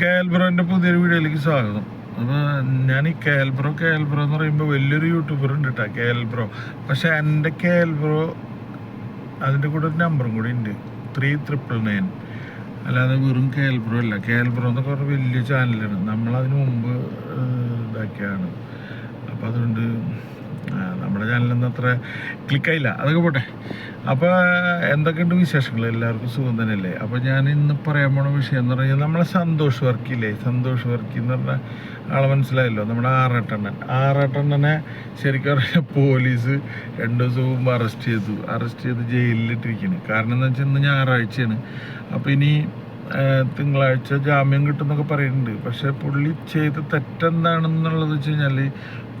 കാൽബ്രോന്റെ പുതിയൊരു വീഡിയോയിലേക്ക് സ്വാഗതം. അപ്പോൾ ഞാൻ ഈ കേൽബ്രോ കേൽബ്രോ എന്ന് പറയുമ്പോൾ വലിയൊരു യൂട്യൂബർ ഉണ്ട് കേട്ടോ കേൽബ്രോ. പക്ഷെ എന്റെ കേൽബ്രോ അതിന്റെ കൂടെ ഒരു നമ്പറും കൂടി ഉണ്ട്. ത്രീ ട്രിപ്പിൾ നയൻ അല്ലാതെ വെറും കേൽബ്രോ അല്ല. കേൽബ്രോ എന്നൊക്കെ പറഞ്ഞ വലിയ ചാനലാണ് നമ്മളതിന് മുമ്പ് ഇതാക്കിയാണ് അപ്പോൾ അതുകൊണ്ട് നമ്മുടെ ചാനലൊന്നും അത്ര ക്ലിക്കായില്ല അതൊക്കെ പോട്ടെ. അപ്പോൾ എന്തൊക്കെയുണ്ട് വിശേഷങ്ങൾ? എല്ലാവർക്കും സുഖം തന്നെയല്ലേ? അപ്പോൾ ഞാൻ ഇന്ന് പറയാൻ പോണ വിഷയം എന്ന് പറഞ്ഞാൽ നമ്മളെ സന്തോഷ് വർക്കില്ലേ സന്തോഷ് വർക്കി എന്ന് പറഞ്ഞാൽ ആളെ മനസ്സിലായല്ലോ. നമ്മുടെ ആറെട്ടെണ്ണൻ. ആറെട്ടെണ്ണനെ ശരിക്കും പറഞ്ഞാൽ പോലീസ് രണ്ടു ദിവസം മുമ്പ് അറസ്റ്റ് ചെയ്തു. അറസ്റ്റ് ചെയ്ത് ജയിലിലിട്ടിരിക്കുകയാണ് കാരണം എന്താ വെച്ചാൽ ഇന്ന് ഞായറാഴ്ചയാണ്. അപ്പോൾ ഇനി തിങ്കളാഴ്ച ജാമ്യം കിട്ടുമെന്നൊക്കെ പറയുന്നുണ്ട്. പക്ഷേ പുള്ളി ചെയ്ത തെറ്റെന്താണെന്നുള്ളത് വെച്ച് കഴിഞ്ഞാൽ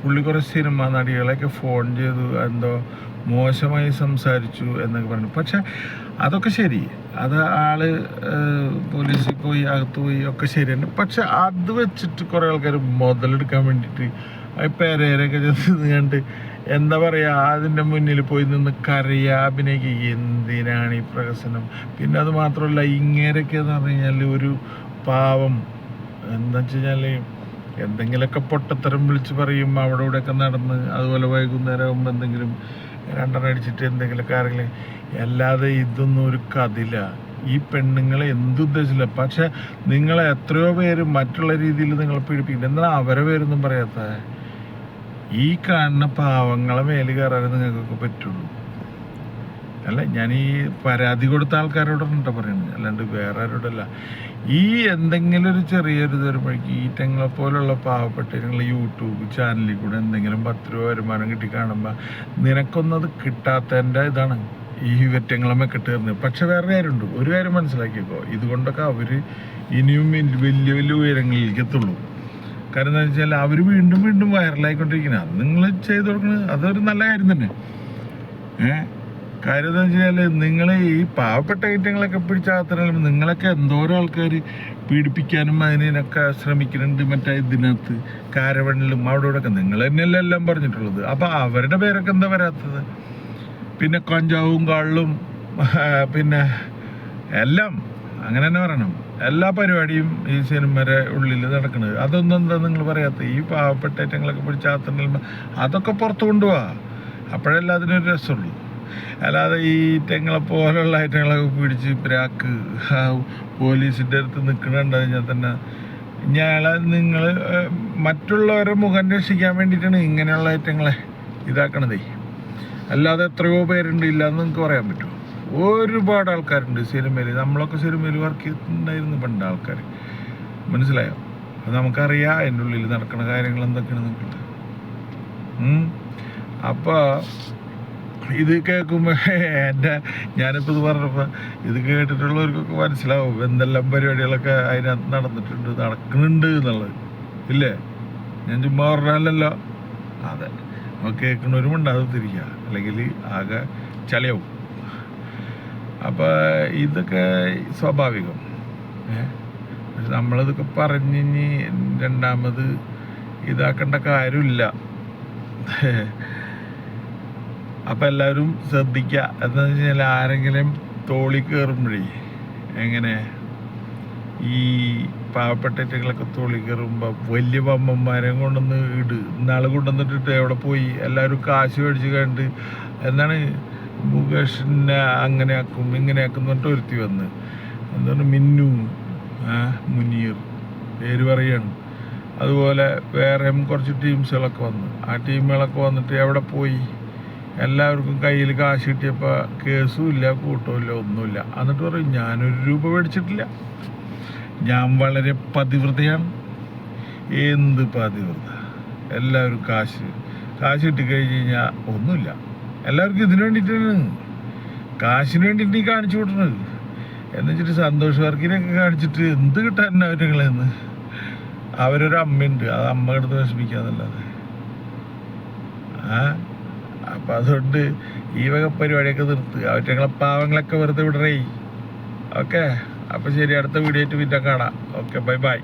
പുള്ളി കുറേ സിനിമ നടികളെയൊക്കെ ഫോൺ ചെയ്തു എന്തോ മോശമായി സംസാരിച്ചു എന്നൊക്കെ പറഞ്ഞു. പക്ഷെ അതൊക്കെ ശരി. അത് ആൾ പോലീസിൽ പോയി അകത്ത് പോയി ഒക്കെ ശരി ശരിയാണ് പക്ഷെ അത് വെച്ചിട്ട് കുറേ ആൾക്കാർ മുതലെടുക്കാൻ വേണ്ടിയിട്ട് പേരേരൊക്കെ ചെന്ന് കണ്ട് എന്താ പറയുക അതിന്റെ മുന്നിൽ പോയി നിന്ന് കരയുക അഭിനയിക്കുക. എന്തിനാണ് ഈ പ്രഹസനം? പിന്നെ അത് മാത്രമല്ല ഇങ്ങേരൊക്കെ എന്ന് പറഞ്ഞു കഴിഞ്ഞാൽ ഒരു പാവം എന്താ വെച്ച് കഴിഞ്ഞാൽ എന്തെങ്കിലുമൊക്കെ പൊട്ടത്തരം വിളിച്ച് പറയും അവിടെ ഇവിടെയൊക്കെ നടന്ന് അതുപോലെ വൈകുന്നേരം ആകുമ്പോൾ എന്തെങ്കിലും രണ്ടെണ്ണം അടിച്ചിട്ട് എന്തെങ്കിലുമൊക്കെ ആരെങ്കിലും അല്ലാതെ ഇതൊന്നും ഒരു കഥയില്ല. ഈ പെണ്ണുങ്ങളെ എന്തുദ്ദേശില്ല പക്ഷെ നിങ്ങളെ എത്രയോ പേര് മറ്റുള്ള രീതിയിൽ നിങ്ങൾ പീഡിപ്പിക്കുന്നു എന്നാൽ അവരെ പേരൊന്നും പറയാത്ത ഈ കാണുന്ന പാവങ്ങളെ മേൽ കയറാനേ നിങ്ങൾക്കൊക്കെ പറ്റുള്ളൂ. അല്ല ഞാൻ ഈ പരാതി കൊടുത്ത ആൾക്കാരോടാണ് പറയുന്നത് അല്ലാണ്ട് വേറെ ആരോടല്ല. ഈ എന്തെങ്കിലും ഒരു ചെറിയൊരു തരുമ്പോഴേക്ക് ഈ തെങ്ങളെ പോലുള്ള പാവപ്പെട്ട നിങ്ങൾ യൂട്യൂബ് ചാനലിൽ കൂടെ എന്തെങ്കിലും പത്ത് രൂപ വരുമാനം കിട്ടി കാണുമ്പോൾ നിനക്കൊന്നത് കിട്ടാത്തതിന്റെ ഇതാണ് ഈ വെറ്റങ്ങളമ്മ കെട്ട് തരുന്നത്. പക്ഷെ വേറെ കാര്യമുണ്ട്. ഒരു കാര്യം മനസ്സിലാക്കിക്കോ. ഇതുകൊണ്ടൊക്കെ അവർ ഇനിയും വലിയ വലിയ വലിയ ഉയരങ്ങളിലേക്ക് എത്തുള്ളൂ. കാരണം എന്താ വെച്ചാൽ അവർ വീണ്ടും വീണ്ടും വൈറലായിക്കൊണ്ടിരിക്കുന്നത് അത് നിങ്ങൾ ചെയ്ത് കൊടുക്കുന്നത് അതൊരു നല്ല കാര്യം തന്നെ. ഏഹ് കാര്യം എന്താ വെച്ചാൽ നിങ്ങൾ ഈ പാവപ്പെട്ട ഐറ്റങ്ങളൊക്കെ പിടിച്ചാത്തരം നിങ്ങളൊക്കെ എന്തോരം ആൾക്കാർ പീഡിപ്പിക്കാനും അതിനൊക്കെ ശ്രമിക്കുന്നുണ്ട് മറ്റേ ഇതിനകത്ത് കാരവണിലും അവിടെ ഇവിടെ ഒക്കെ നിങ്ങൾ തന്നെയല്ലേ എല്ലാം പറഞ്ഞിട്ടുള്ളത്. അപ്പോൾ അവരുടെ പേരൊക്കെ എന്താ വരാത്തത്? പിന്നെ കഞ്ചാവും കള്ളും പിന്നെ എല്ലാം അങ്ങനെ തന്നെ പറയണം. എല്ലാ പരിപാടിയും ഈ സിനിമയുടെ ഉള്ളിൽ നടക്കുന്നത് അതൊന്നും എന്താ നിങ്ങൾ പറയാത്ത ഈ പാവപ്പെട്ട ഐറ്റങ്ങളൊക്കെ പിടിച്ചാത്തണ്ടിൽ അതൊക്കെ പുറത്തു കൊണ്ടുപോവാ. അപ്പോഴല്ല അതിനൊരു രസമുള്ളൂ. അല്ലാതെ ഈ തെങ്ങളെ പോലുള്ള ഐറ്റങ്ങളൊക്കെ പിടിച്ച് പ്രാക്ക് പോലീസിന്റെ അടുത്ത് നിൽക്കണുണ്ട് കഴിഞ്ഞാൽ തന്നെ ഞാളെ നിങ്ങൾ മറ്റുള്ളവരെ മുഖം രക്ഷിക്കാൻ വേണ്ടിയിട്ടാണ് ഇങ്ങനെയുള്ള ഐറ്റങ്ങളെ ഇതാക്കണതേ. അല്ലാതെ എത്രയോ പേരുണ്ട് ഇല്ലാന്ന് നിങ്ങൾക്ക് പറയാൻ പറ്റുമോ? ഒരുപാട് ആൾക്കാരുണ്ട് സിനിമയിൽ നമ്മളൊക്കെ സിനിമയിൽ വർക്ക് ചെയ്തിട്ടുണ്ടായിരുന്നു പണ്ട് ആൾക്കാർ മനസ്സിലായോ? അത് നമുക്കറിയാം അതിന്റെ ഉള്ളിൽ നടക്കുന്ന കാര്യങ്ങൾ എന്തൊക്കെയാണ് നിങ്ങൾക്ക് അപ്പോൾ ഇത് കേൾക്കുമ്പോൾ എന്റെ ഞാനിപ്പോൾ ഇത് പറഞ്ഞപ്പോൾ ഇത് കേട്ടിട്ടുള്ളവർക്കൊക്കെ മനസ്സിലാവും എന്തെല്ലാം പരിപാടികളൊക്കെ അതിനകത്ത് നടന്നിട്ടുണ്ട് നടക്കുന്നുണ്ട് എന്നുള്ളത്. ഇല്ലേ? ഞാൻ ചുമ്മാ പറഞ്ഞാലല്ലോ. അതെ. അപ്പോൾ ഉണ്ടാകും ഉണ്ടാകത്തിരിക്കുക അല്ലെങ്കിൽ ആകെ ചളിയാവും. അപ്പോൾ ഇതൊക്കെ സ്വാഭാവികം. പക്ഷെ നമ്മളിതൊക്കെ പറഞ്ഞിനി രണ്ടാമത് ഇതാക്കേണ്ട കാര്യമില്ല. അപ്പം എല്ലാവരും ശ്രദ്ധിക്കുക എന്താണെന്ന് വെച്ച് കഴിഞ്ഞാൽ ആരെങ്കിലും തോളി കയറുമ്പോഴേ എങ്ങനെ? ഈ പാവപ്പെട്ടകളൊക്കെ തോളി കയറുമ്പോൾ വലിയ പമ്പന്മാരെ കൊണ്ടുവന്ന് ഇട്. ഇന്നാൾ കൊണ്ടുവന്നിട്ടിട്ട് എവിടെ പോയി? എല്ലാവരും കാശ് മേടിച്ച് കണ്ട് എന്താണ് മുകേഷിനെ അങ്ങനെ ആക്കും ഇങ്ങനെ ആക്കും എന്ന് പറഞ്ഞിട്ട് ഒരുത്തി വന്ന്. എന്താണ്? മിന്നു. മുനീർ. പേര് പറയാണ്. അതുപോലെ വേറെയും കുറച്ച് ടീംസുകളൊക്കെ വന്നു. ആ ടീമുകളൊക്കെ വന്നിട്ട് എവിടെ പോയി? എല്ലാവർക്കും കയ്യിൽ കാശ് കിട്ടിയപ്പോൾ കേസും ഇല്ല കൂട്ടവും ഇല്ല ഒന്നുമില്ല. എന്നിട്ട് പറയും ഞാനൊരു രൂപ മേടിച്ചിട്ടില്ല. ഞാൻ വളരെ പതിവ്രതയാണ്. എന്ത് പതിവ്രത? എല്ലാവരും കാശ് കാശ് കിട്ടിക്കഴിഞ്ഞ് കഴിഞ്ഞാൽ ഒന്നുമില്ല. എല്ലാവർക്കും ഇതിനു വേണ്ടിയിട്ടാണ്. കാശിന് വേണ്ടിയിട്ട് നീ കാണിച്ചു കൂട്ടണത് എന്ന് വെച്ചിട്ട് സന്തോഷ് വർക്കിനൊക്കെ കാണിച്ചിട്ട് എന്ത് കിട്ടാൻ അവരുകളെന്ന് അവരൊരു അമ്മയുണ്ട് അത് അമ്മ എടുത്ത് വിഷമിക്കാന്നല്ലാതെ. ആ? അപ്പം അതുകൊണ്ട് ഈ വക പരിപാടിയൊക്കെ നിർത്തുക അവറ്റങ്ങളെ പാവങ്ങളൊക്കെ വെറുതെ വിടറേ. ഓക്കെ? അപ്പം ശരി അടുത്ത വീഡിയോ ആയിട്ട് പിന്നെ കാണാം. Okay bye bye.